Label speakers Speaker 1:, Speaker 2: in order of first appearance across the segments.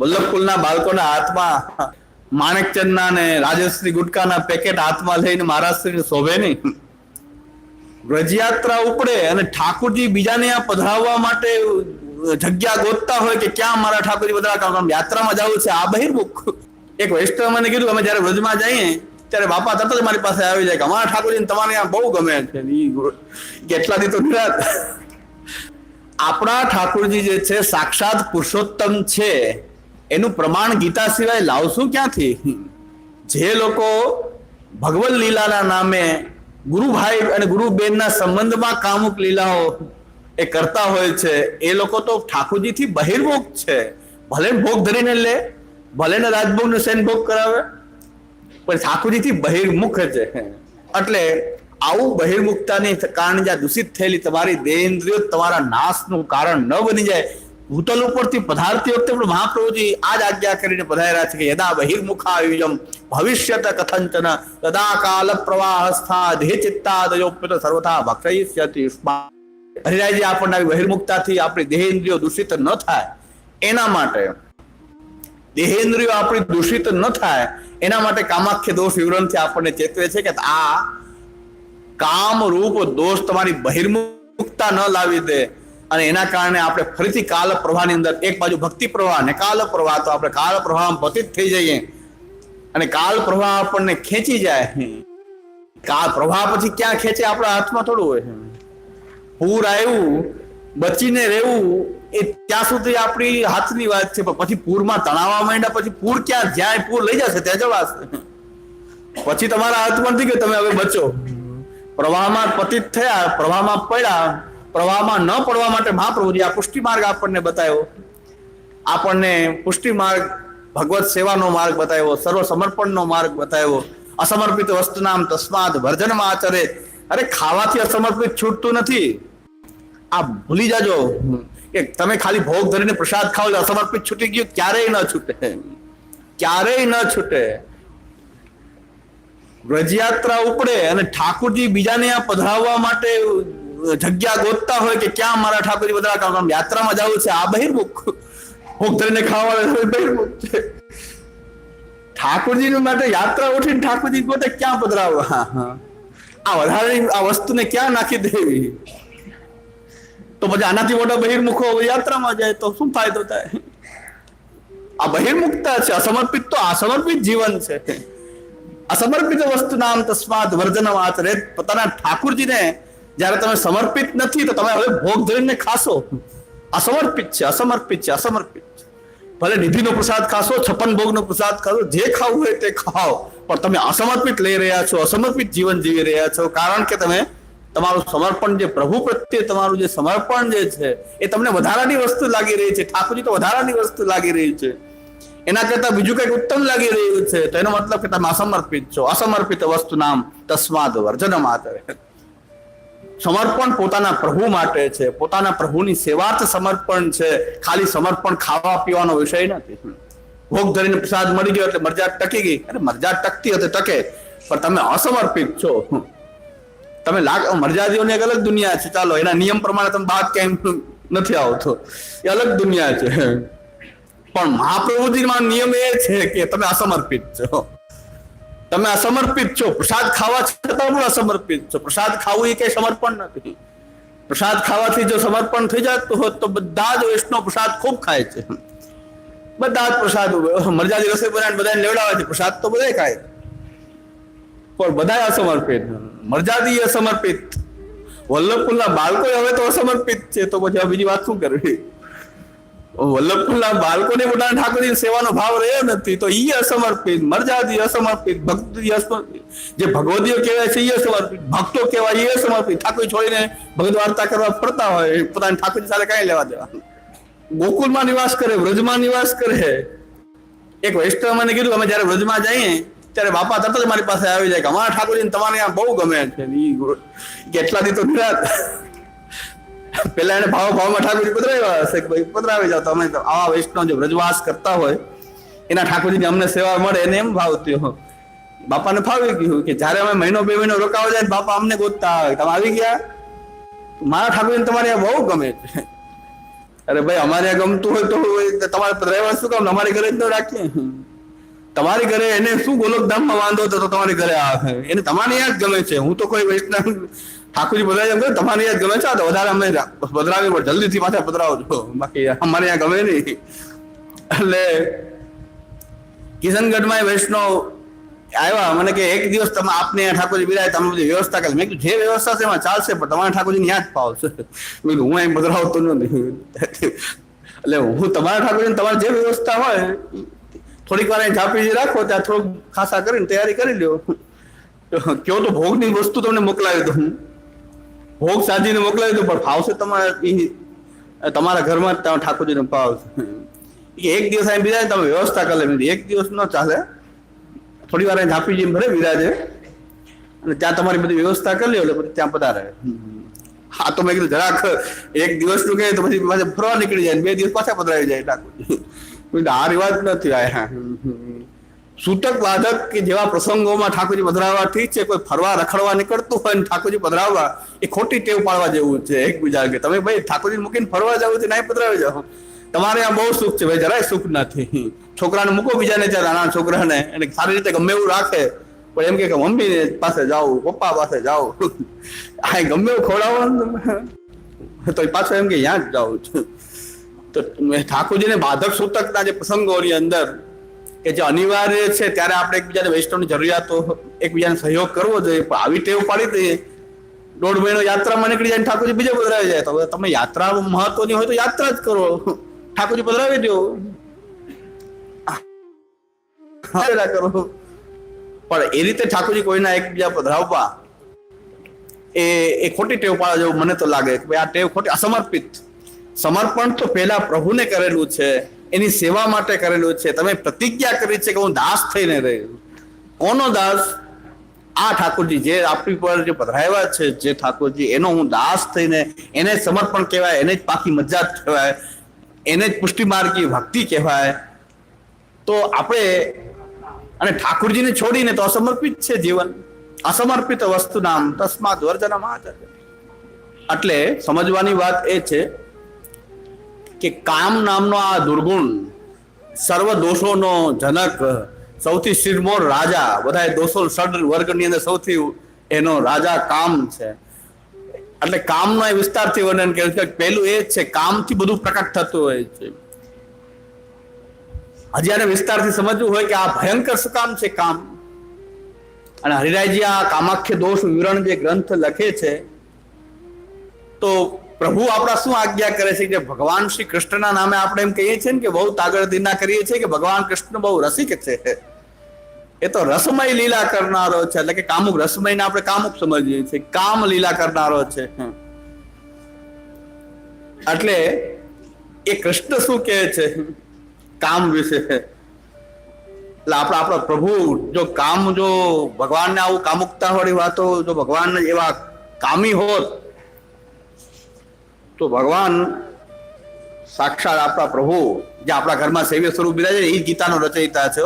Speaker 1: વલ્લભકુલના બાળકોના હાથમાં માણેકચંદના ને રાજશ્રી ગુટકાના પેકેટ હાથમાં લઈને મહારાષ્ટ્રની શોભે નહીં. રજયાત્રા ઉપડે અને ઠાકોરજી બીજાને આ પધરાવવા માટે જગ્યા ગોતતા હોય કે ક્યાં મારા ઠાકોરજી કામ યાત્રામાં જવું છે, આ બહિર્મુખ. એક વૈષ્ણવ મને કીધું, અમે જયારે વ્રજમાં જઈએ, ત્યારે બાપા તરત જ મારી પાસે આવી જાય કે અમારા ઠાકોરજી તમારે આ બહુ ગમે છે. કેટલા દી તો આપણા ઠાકોરજી જે છે, સાક્ષાત પુરુષોત્તમ છે. એનું પ્રમાણ ગીતા સિવાય લાવશું ક્યાંથી? જે લોકો ભગવદ લીલાના નામે ગુરુભાઈ અને ગુરુબેનના સંબંધમાં કામુક લીલાઓ એ કરતા હોય છે, એ લોકો તો ઠાકોરજીથી બહિર્મુખ છે. ભલે ભોગ ધરીને લે, ભલે ને રાજભોગ ને સેન ભોગ કરાવે, પણ ઠાકોરજીથી બહિર્મુખ છે. એટલે આવું બહિર્મુખતાને કારણે જ્યાં દૂષિત થયેલી તમારી દેહેન્દ્રિયો તમારા નાશનું કારણ ન બની જાય ભૂતલ ઉપરથી પધારતી વખતે પણ મહાપ્રભુજી આ જ આજ્ઞા કરીને પધાર્યા છે કે યદા બહિર્મુખાયુજમ ભવિષ્યત કથંચન તદા કાલ પ્રવાહસ્થા ધે ચિત્તાદયોપ્યત સર્વથા ભક્ષયિષ્યતિ હરિરાયજી, આપણને આવી બહિર્મુખતાથી આપણી દેહેન્દ્રિયો દૂષિત ન થાય, એના માટે દેહેન્દ્રિયો આપણી દૂષિત ન થાય, એના માટે કામાખ્ય દોષ વિવરણથી આપણને ચેતવે છે કે આ કામ રૂપ દોષ તમારી બહિર્મુખતા ન લાવી દે. અને એના કારણે આપણે ફરીથી કાલ પ્રવાહની અંદર એક બાજુ ભક્તિ પ્રવાહ ને કાલ પ્રવાહ તો આપણે કાલ પ્રવાહમાં પતિત થઈ જઈએ. અને કાલ પ્રવાહ આપણને ખેંચી જાય. કાલ પ્રવાહ પછી ક્યાં ખેંચે? આપણા હાથમાં થોડું હોય. પૂર આવ્યું, બચીને રહેવું, એ ત્યાં સુધી આપણી હાથની વાત છે. પણ પછી પૂરમાં તણાવવા માંડ્યા પછી પૂર ક્યાં જ્યાં? પૂર લઈ જશે, ત્યાં જવાશે પછી તમારા હાથમાં નથી કે તમે હવે બચો. પ્રવાહમાં પતિત થયા, પ્રવાહમાં પડ્યા પ્રવાહમાં ન પડવા માટે મહાપ્રભુજી આ પુષ્ટિ માર્ગ આપણને બતાવ્યો. આપણને પુષ્ટિ માર્ગ ભગવત સેવાનો માર્ગ બતાવ્યો સર્વ સમર્પણનો માર્ગ બતાવ્યો. અસમર્પિત વસ્તુનામ તસ્માદ વર્જનમાં આચરે. અરે ખાવાથી અસમર્પિત છૂટતું નથી. આ ભૂલી જાજો. કે તમે ખાલી ભોગ ધરીને પ્રસાદ ખાઓ એટલે અસમર્પિત છૂટી ગયું, ક્યારેય ન છૂટે. ક્યારેય ન છૂટે. રજયાત્રા ઉપડે અને ઠાકુરજી બીજાને આ પધરાવવા માટે જગ્યા ગોતતા હોય કે ક્યાં મારા ઠાકોરજી બધા કામ યાત્રામાં જવું છે? આ બહિર્મુખ. ભોગ ધરીને ખાવા બહિર્મુખ છે. ઠાકોરજી માટે યાત્રા ઉઠીને ઠાકોરજી પોતે ક્યાં પધરાવવા આ વધારે આ વસ્તુને ક્યાં નાખી દેવી? તો પછી આનાથી મોટા બહિર્મુખો યાત્રામાં જાય તો શું ફાયદો થાય? આ બહિર્મુખતા છે, અસમર્પિત તો અસમર્પિત જીવન છે. અસમર્પિત વસ્તુ નામ તસ્માત વર્જન આચરે પોતાના ઠાકુરજીને જ્યારે તમે સમર્પિત નથી, તો તમે હવે ભોગ ધરીને ખાશો. અસમર્પિત છે અસમર્પિત છે અસમર્પિત છે. ભલે નિધિનો પ્રસાદ ખાશો, છપ્પન ભોગનો પ્રસાદ ખાશો, જે ખાવું હોય તે ખાઓ. પણ તમે અસમર્પિત લઈ રહ્યા છો, અસમર્પિત જીવન જીવી રહ્યા છો, કારણ કે તમે તમારું સમર્પણ જે પ્રભુ પ્રત્યે તમારું જે સમર્પણ જે છે, એ તમને વધારાની વસ્તુ લાગી રહી છે. ઠાકોરજી તો વધારાની વસ્તુ લાગી રહી છે. એના કરતા બીજું કંઈક ઉત્તમ લાગી રહ્યું છે, તો એનો મતલબ કે તમે અસમર્પિત છો. અસમર્પિત વસ્તુ નામ તસ્માદ વર્જન માત્ર સમર્પણ પોતાના પ્રભુ માટે છે. પોતાના પ્રભુની સેવાર્થ સમર્પણ છે. ખાલી સમર્પણ ખાવા પીવાનો વિષય નથી. ભોગ ધરીને પ્રસાદ મળી ગયો એટલે મરજા ટકી ગઈ. અરે મરજા ટકતી હતી, ટકે. પણ તમે અસમર્પિત છો. તમે લાગ, મરજાદીઓની એક અલગ દુનિયા છે. ચાલો, એના નિયમ પ્રમાણે તમે બાદ કેમ નથી આવતો. એ અલગ દુનિયા છે. પણ મહાપ્રભુજીમાં નિયમ એ છે કે તમે અસમર્પિત છો. તમે અસમર્પિત છો. પ્રસાદ ખાવા છતાં પણ અસમર્પિત છો. પ્રસાદ ખાવું એ કઈ સમર્પણ નથી. પ્રસાદ ખાવાથી જો સમર્પણ થઈ જતું હોત તો બધા જ વૈષ્ણવ પ્રસાદ ખૂબ ખાય છે. બધા જ પ્રસાદ મરજાદી રસોઈ બનાવીને બધાને લેવડાવે છે. પ્રસાદ તો બધા ખાય. પણ બધા અસમર્પિત. મરજાદી અસમર્પિત. વલ્લભપુરના બાળકો હવે તો અસમર્પિત છે. તો પછી આ બીજી વાત શું કરવી? વલ્લભપુરના બાળકોને પોતાના ઠાકોરજી સેવાનો ભાવ રહ્યો નથી, તો ઈ અસમર્પિત મરજાદી અસમર્પિત ભક્તિ જે ભગવદીઓ કહેવાય છે એ અસમર્પિત, ભક્તો કહેવાય એ અસમર્પિત, ઠાકોર છોડીને ભગત વાર્તા કરવા ફરતા હોય પોતાની ઠાકોરજી સાથે કઈ લેવા દેવા ગોકુલમાં નિવાસ કરે, વ્રજમાં નિવાસ કરે. એક વૈષ્ણવ મને કીધું, અમે જયારે વ્રજમાં જઈએ, ત્યારે બાપા તરત જ મારી પાસે આવી જાય કે અમારા ઠાકોરજી તમારે ત્યાં બહુ ગમે છે. કેટલા દી તો નિરાત પેલા એને ભાવ ભાવમાં ઠાકોરજી પધરાવ્યા હશે કે ભાઈ પધરાવી જાવ તમે આવા વૈષ્ણવ જો વ્રજવાસ કરતા હોય, એના ઠાકોરજીની અમને સેવા મળે એને એમ ભાવ થયો બાપાને ફાવી ગયું કે જ્યારે અમે મહિનો બે મહિનો રોકાવા જાય બાપા અમને ગોતતા આવે. તમે આવી ગયા? મારા ઠાકોરજી તમારે બહુ ગમે છે. અરે ભાઈ, અમારે ગમતું હોય તો તમારે ડ્રાઈવર શું કામ? અમારે ઘરે જ ન રાખીએ? તમારી ઘરે એને શું ગોલકધામમાં વાંધો હતો તો તમારી ઘરે આવે. એને તમારી યાદ ગમે છે. હું તો કોઈ વૈષ્ણવ ઠાકોરજી બધા એમ તમારી યાદ ગમે છે તો વધારે અમે પધરાવી પણ જલ્દીથી પાછા પધરાવો છો. બાકી અમારે અહીંયા ગમે નહીં. એટલે કિશનગઢમાં વૈષ્ણવ આવ્યા. મને કે એક દિવસ તમે આપને ઠાકોરજી બિરાય, તમે બધી વ્યવસ્થા કરી. મેં કીધું, જે વ્યવસ્થા છે એમાં ચાલશે, પણ તમારે ઠાકોરજીની યાદ ફાવશે મેં કીધું, હું અહીં પધરાવતો નથી. એટલે હું તમારા ઠાકોરજી તમારે જે વ્યવસ્થા હોય, થોડીક વાર ઝાપી રાખો, ત્યાં થોડુંક ખાસા કરીને તૈયારી કરી લ્યો. કયો તો ભોગની વસ્તુ તમને મોકલાવી દઉં. ભોગ સાજીને મોકલાવી દઉં પણ ફાવશે તમારે ઈ તમારા ઘરમાં જ તમે ઠાકોરજીને ફાવશે કે એક દિવસ અહીં બિરાજે તમે વ્યવસ્થા કરી લે. મેં કીધું, એક દિવસ ન ચાલે. થોડી વાર અહીં ઝાપી જઈને ભલે બિરાજે. અને ત્યાં તમારી બધી વ્યવસ્થા કરી લ્યો એટલે પછી ત્યાં પધારે. હા તો મેં કીધું જરાક એક દિવસનું કહે તો પછી પાછા ફરવા નીકળી જાય ને બે દિવસ પાછા પધરાવી જાય ઠાકોરજી. મેં કીધું, આ રિવાજ નથી આ સૂતક બાધક કે જેવા પ્રસંગોમાં ઠાકોરજી પધરાવવા ઠીક છે, કોઈ ફરવા રખડવા નીકળતું હોય ને ઠાકોરજી પધરાવવા, એ ખોટી ટેવ પાડવા જેવું છે એકબીજા કે તમે ભાઈ ઠાકોરજી મૂકીને ફરવા જાવ છે નહીં પધરાવી જાઓ. તમારે આ બહુ સુખ છે, ભાઈ જરાય સુખ નથી. છોકરાને મૂકો બીજાને ત્યાં નાના છોકરાને, એને સારી રીતે ગમે એવું રાખે. પણ એમ કે મમ્મી પાસે જાઓ, પપ્પા પાસે જાઓ. આ ગમે એવું ખવડાવો તો પાછો એમ કે ત્યાં જ જાઉં છું. તો ઠાકોરજીને બાધક સૂતકના જે પ્રસંગોની અંદર કે જે અનિવાર્ય છે, ત્યારે આપણે એકબીજાને વૈષ્ણવની જરૂરિયાતો એકબીજાને સહયોગ કરવો જોઈએ. પણ આવી ટેવ પાડી દઈએ. દોઢ મહિનો યાત્રામાં નીકળી જાય ઠાકોરજી બીજે પધરાવી જાય. તો તમે યાત્રા મહત્વની હોય તો યાત્રા જ કરો. ઠાકોરજી પધરાવી દો. કરો. પણ એ રીતે ઠાકોરજી કોઈના એકબીજા પધરાવવા એ એ ખોટી ટેવ પાડવા જેવું મને તો લાગે કે આ ટેવ ખોટી, અસમર્પિત. સમર્પણ તો પહેલા પ્રભુને કરેલું છે. એની સેવા માટે કરેલું છે. તમે પ્રતિજ્ઞા કરી છે કે હું દાસ થઈને રહ્યું કોનો દાસ? આ ઠાકોરજી. જે આપણી પર જે પધરાવ્યા છે, જે ઠાકોરજી, એનો હું દાસ થઈને એને જ સમર્પણ કહેવાય, એને જ પાકી મજાત કહેવાય, એને જ પુષ્ટિમાર્ગી ભક્તિ કહેવાય. તો આપણે, અને ઠાકોરજીને છોડીને તો અસમર્પિત છે જીવન. અસમર્પિત વસ્તુ નામ તસ્માત વર્જન એટલે સમજવાની વાત એ છે કે કામ નામનો આ દુર્ગુણ સર્વ દોષોનો જનક, સૌથી શિરમોર રાજા બધા દોષો ષડ વર્ગની અંદર સૌથી એનો રાજા કામ છે. એટલે કામનો એ વિસ્તારથી વર્ણન કર્યું છે. પહેલું એ જ છે, કામથી બધું પ્રકટ થતું હોય છે. હજી આને વિસ્તારથી સમજવું હોય કે આ ભયંકર શું કામ છે કામ? અને હરિરાયજી આ કામાખ્ય દોષ વિવરણ જે ગ્રંથ લખે છે તો પ્રભુ આપણા શું આજ્ઞા કરે છે કે ભગવાન શ્રી કૃષ્ણના નામે આપણે એમ કહીએ છીએ ને કે બહુ તાગળદીના કરીએ છીએ કે ભગવાન કૃષ્ણ બહુ રસિક છે. એ તો રસમય લીલા કરનારો છે. એટલે કે કામુક રસમયને આપણે કામુક સમજીએ છીએ. કામ લીલા કરનારો છે. એટલે એ કૃષ્ણ શું કહે છે? કામ વિશે. એટલે આપણા આપણા પ્રભુ જો કામ જો ભગવાનને આવું કામુકતા વાળી વાતો, જો ભગવાન એવા કામી હોત તો ભગવાન સાક્ષાત આપણા પ્રભુ, જે આપણા ઘરમાં સેવ્ય સ્વરૂપ બિરાજે એ ગીતાનો રચયિતા છે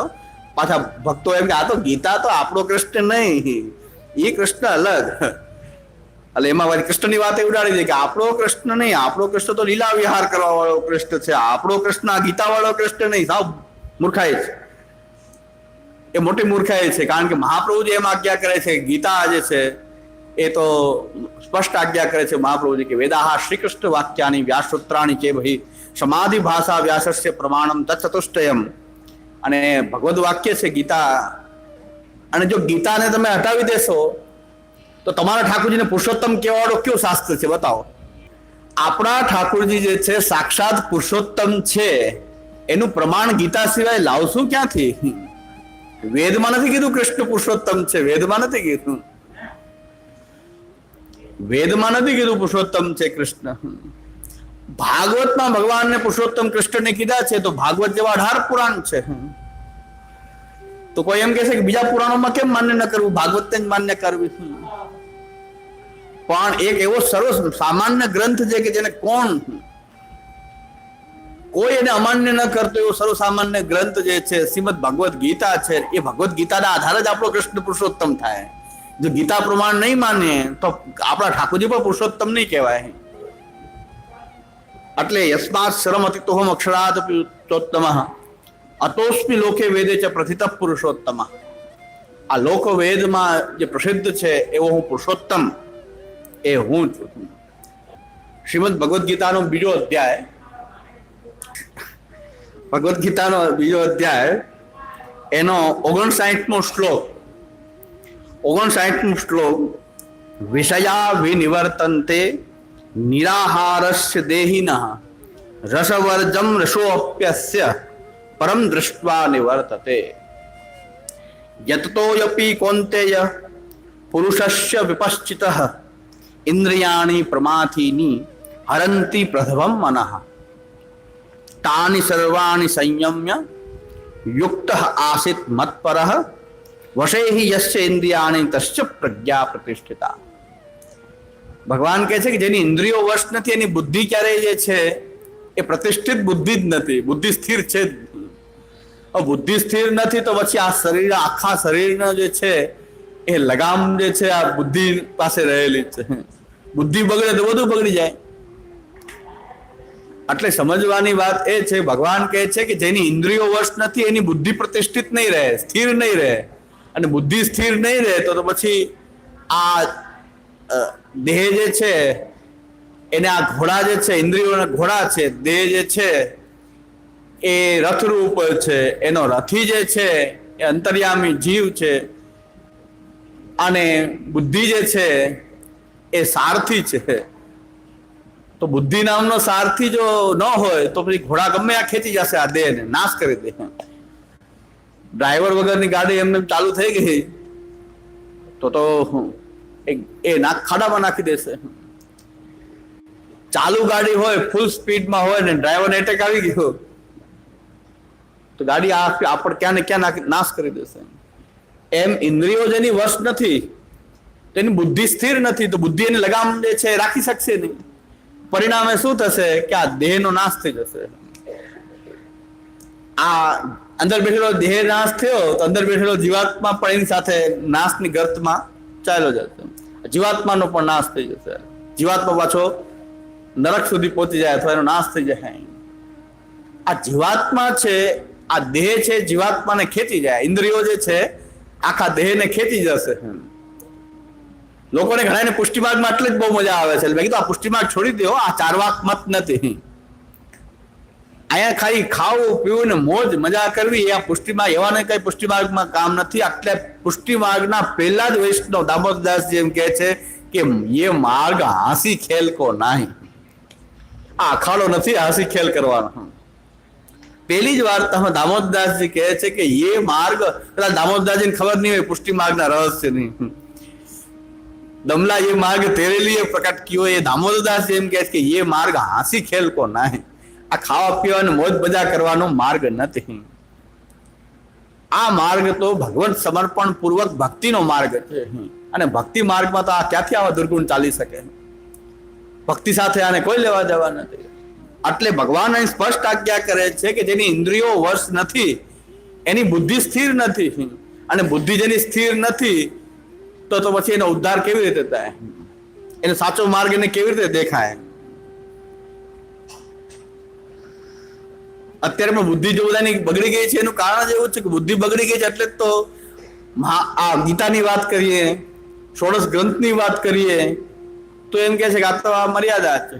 Speaker 1: પાછા ભક્તો એમ કે, આ તો ગીતા તો આપણો કૃષ્ણ નહીં એ કૃષ્ણ અલગ. એટલે એમાં વળી કૃષ્ણની વાત ઉડાડી દે કે, આપણો કૃષ્ણ નહીં, આપણો કૃષ્ણ તો લીલા વિહાર કરવા વાળો કૃષ્ણ છે. આપણો કૃષ્ણ આ ગીતા વાળો કૃષ્ણ નહીં. સાવ મૂર્ખાઈ છે. એ મોટી મૂર્ખાઈ છે, કારણ કે મહાપ્રભુ જે એમ આજ્ઞા કરે છે ગીતા જે છે. એ તો સ્પષ્ટ આજ્ઞા કરે છે મહાપ્રભુજી કે વેદાહા શ્રી કૃષ્ણ વાક્યાની વ્યાસસૂત્રાણી કે ભાઈ સમાધિ ભાષા વ્યાસસ્ય પ્રમાણમ તત્ચતુષ્ટયમ અને ભગવદ વાક્ય છે ગીતા. અને જો ગીતાને તમે હટાવી દેશો, તો તમારા ઠાકોરજીને પુરુષોત્તમ કહેવાવાળો કયો શાસ્ત્ર છે બતાવો? આપણા ઠાકોરજી જે છે સાક્ષાત પુરુષોત્તમ છે. એનું પ્રમાણ ગીતા સિવાય લાવશું ક્યાંથી? વેદમાં નથી કીધું કૃષ્ણ પુરુષોત્તમ છે, વેદમાં નથી કીધું. વેદમાં નથી કીધું પુરુષોત્તમ છે કૃષ્ણ. ભાગવતમાં ભગવાનને પુરુષોત્તમ કૃષ્ણને કીધા છે, તો ભાગવત જેવા અઢાર પુરાણ છે. તો કોઈ એમ છે કે બીજા પુરાણોમાં કેમ માન્ય ન કરવું? ભાગવતને જ માન્ય કરવી. પણ એક એવો સર્વ સામાન્ય ગ્રંથ છે કે જેને કોણ કોઈ એને અમાન્ય ન કરતો, એવો સર્વ સામાન્ય ગ્રંથ જે છે, શ્રીમદ ભગવત ગીતા છે, એ ભગવદ્ ગીતાના આધારે જ આપણો કૃષ્ણ પુરુષોત્તમ થાય. જો ગીતા પ્રમાણ નહીં માને, તો આપણા ઠાકોરજી પણ પુરુષોત્તમ નહીં કહેવાય. એટલે યસ્માત શરમતિતોહમ અક્ષરાત પુરુષોત્તમ અતોસ્મિ લોકે વેદે છે પ્રથિત પુરુષોત્તમ. આ લોક વેદમાં જે પ્રસિદ્ધ છે, એવો હું પુરુષોત્તમ, એ હું છું. શ્રીમદ ભગવદ્ ગીતાનો બીજો અધ્યાય, ભગવદ્ ગીતાનો બીજો અધ્યાય, એનો ઓગણસાઠમો શ્લોક. ઓગણસાઠમો શ્લોક વિષયા વિનિવર્તન્તે નિરાહારસ્ય દેહિનઃ રસવર્જમ રસોપ્યસ્ય પરમ દૃષ્ટવા નિવર્તતે યતતોયપી કોંતેય પુરુષસ્ય વિપશ્ચિતઃ ઇન્દ્રિયાણિ પ્રમાથીની હરંતિ પ્રથમં મનઃ તાની સર્વાણી સંયમ્ય યુક્ત આસિત મત્પરઃ વશે હિ ઇન્દ્રિયાણી તશ્ચ પ્રજ્ઞા પ્રતિષ્ઠિતા. ભગવાન કહે છે કે જેની ઇન્દ્રિયો વશ નથી, એની બુદ્ધિ ક્યારેય જે છે, એ પ્રતિષ્ઠિત બુદ્ધિ જ નથી. બુદ્ધિ સ્થિર છે બુદ્ધિ સ્થિર નથી તો પછી આ શરીર, આખા શરીરનો જે છે, એ લગામ જે છે, આ બુદ્ધિ પાસે રહેલી છે. બુદ્ધિ બગડે તો બધું બગડી જાય. એટલે સમજવાની વાત એ છે, ભગવાન કહે છે કે જેની ઇન્દ્રિયો વશ નથી, એની બુદ્ધિ પ્રતિષ્ઠિત નહીં રહે, સ્થિર નહીં રહે. અને બુદ્ધિ સ્થિર નહીં રહે તો પછી આ દેહ જે છે, એને આ ઘોડા જે છે, ઇન્દ્રિયોના ઘોડા છે, દેહ જે છે, એ રથરૂપ છે, એનો રથી જે છે, એ અંતર્યામી જીવ છે, અને બુદ્ધિ જે છે, એ સારથી છે. તો બુદ્ધિ નામનો સારથી જો ન હોય તો પછી ઘોડા ગમે આ ખેંચી જશે આ દેહને, નાશ કરી દે. ડ્રાઈવર વગરની ગાડી એમને ચાલુ થઈ ગઈ. તો તો એ- નાક ખાડામાં નાખી દેશે. ચાલુ ગાડી હોય ફૂલ સ્પીડમાં હોય ને ડ્રાઈવરને એટેક આવી ગયો. તો ગાડી આપણ ક્યાં ને ક્યાં નાશ કરી દેશે. એમ ઇન્દ્રિયો જેની વશ નથી, તેની બુદ્ધિ સ્થિર નથી, તો બુદ્ધિ એની લગામ જે છે રાખી શકશે નહીં. પરિણામે શું થશે? કે આ દેહનો નાશ થઈ જશે. આ અંદર બેઠેલો દેહ નાશ થયો તો અંદર બેઠેલો જીવાત્મા પણ એની સાથે નાશની ગર્તમાં ચાલ્યો જશે જીવાત્માનો પણ નાશ થઈ જશે. જીવાત્મા પાછો નરક સુધી પહોંચી જાય અથવા એનો નાશ થઈ જાય. આ જીવાત્મા છે, આ દેહ છે, જીવાત્માને ખેંચી જાય. ઇન્દ્રિયો જે છે, આખા દેહને ખેંચી જશે. લોકોને ઘણાને પુષ્ટિમાર્ગમાં એટલે જ બહુ મજા આવે છે. મેં કીધું, આ પુષ્ટિમાર્ગ છોડી દો આ ચારવાક મત નથી. અહીંયા ખાલી ખાવું પીવું ને મોજ મજા કરવી એ આ પુષ્ટિમાર્ગ એવા ને કઈ પુષ્ટિમાર્ગમાં કામ નથી એટલે પુષ્ટિમાર્ગના પહેલા જ વૈષ્ણવ દામોદરદાસ જેમ કહે છે કે એ માર્ગ હાંસી ખેલ કો નહીં આ અખાડો નથી હાંસી ખેલ કરવાનો પહેલી જ વાર્તામાં દામોદરદાસજી કહે છે કે એ માર્ગ પેલા દામોદરદાસજીને ખબર નહીં હોય પુષ્ટિ માર્ગના રહસ્ય નહીં દમલા ये मार्ग तेरे लिए प्रकट कियो ये दामोदरदास એમ કહે છે કે ये मार्ग હાંસી ખેલ કો નહીં આ ખાવા પીવાનો, મોજ મજા કરવાનો માર્ગ નથી. આ માર્ગ તો ભગવત સમર્પણ પૂર્વક ભક્તિનો માર્ગ છે. અને ભક્તિ માર્ગમાં તો આ ક્યાંથી આવા દુર્ગુણ ચાલી શકે? ભક્તિ સાથે આને કોઈ લેવા દેવા નથી. એટલે ભગવાન અહીં સ્પષ્ટ આજ્ઞા કરે છે કે જેની ઇન્દ્રિયો વર્ષ નથી, એની બુદ્ધિ સ્થિર નથી. અને બુદ્ધિ જેની સ્થિર નથી, તો તો પછી એનો ઉદ્ધાર કેવી રીતે થાય? એનો સાચો માર્ગ એને કેવી રીતે દેખાય? અત્યારે પણ બુદ્ધિ જો બધાની બગડી ગઈ છે, એનું કારણ જ એવું છે કે બુદ્ધિ બગડી ગઈ છે એટલે તો આ ગીતાની વાત કરીએ, ષોડશ ગ્રંથની વાત કરીએ, તો એમ કે છે કે આ તો આ મર્યાદા છે.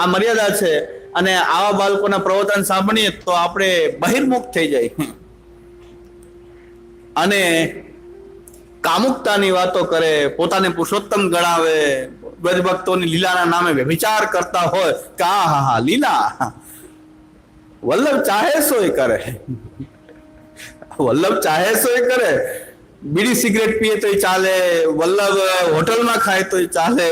Speaker 1: આ મર્યાદા છે અને આવા બાળકોના પ્રવચન સાંભળીએ તો આપણે બહિર્મુખ થઈ જાય. અને કામુકતાની વાતો કરે, પોતાને પુરુષોત્તમ ગણાવે ગજભક્તોની લીલાના નામે વિચાર કરતા હોય કે આ હા હા, લીલા. વલ્લભ ચાહે સોય કરે વલ્લભ ચાહે સોય કરે બીડી સિગરેટ પીએ તો ચાલે વલ્લભ હોટલમાં ખાય તો ચાલે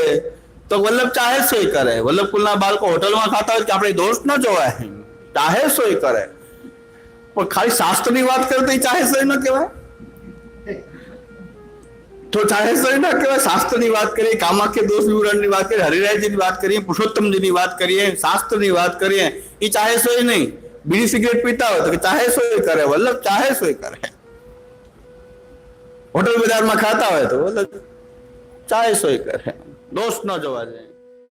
Speaker 1: તો વલ્લભ ચાહે સોય કરે વલ્લભ કુલના બાળકો હોટલમાં ખાતા હોય કે આપણે દોષ ન જોવાય ચાહે સોય કરે પણ ખાલી શાસ્ત્રની વાત કરે તો એ ચાહે સોય ન કહેવાય તો ચાહે સોય ન કહેવાય શાસ્ત્રની વાત કરીએ કામાખ્ય દોષ વિવરણની વાત કરીએ હરિરાયજીની વાત કરીએ પુરુષોત્તમજીની વાત કરીએ શાસ્ત્રની વાત કરીએ એ ચાહે સોય નહીં બીડી સિગરેટ પીતા હોય તો કે ચાહે સોય કરે વલ્લભ ચાહે સોય કરે. હોટલ બજારમાં ખાતા હોય તો વલ્લભ ચાહે સોય કરે. દોષ ન જોવા જાય.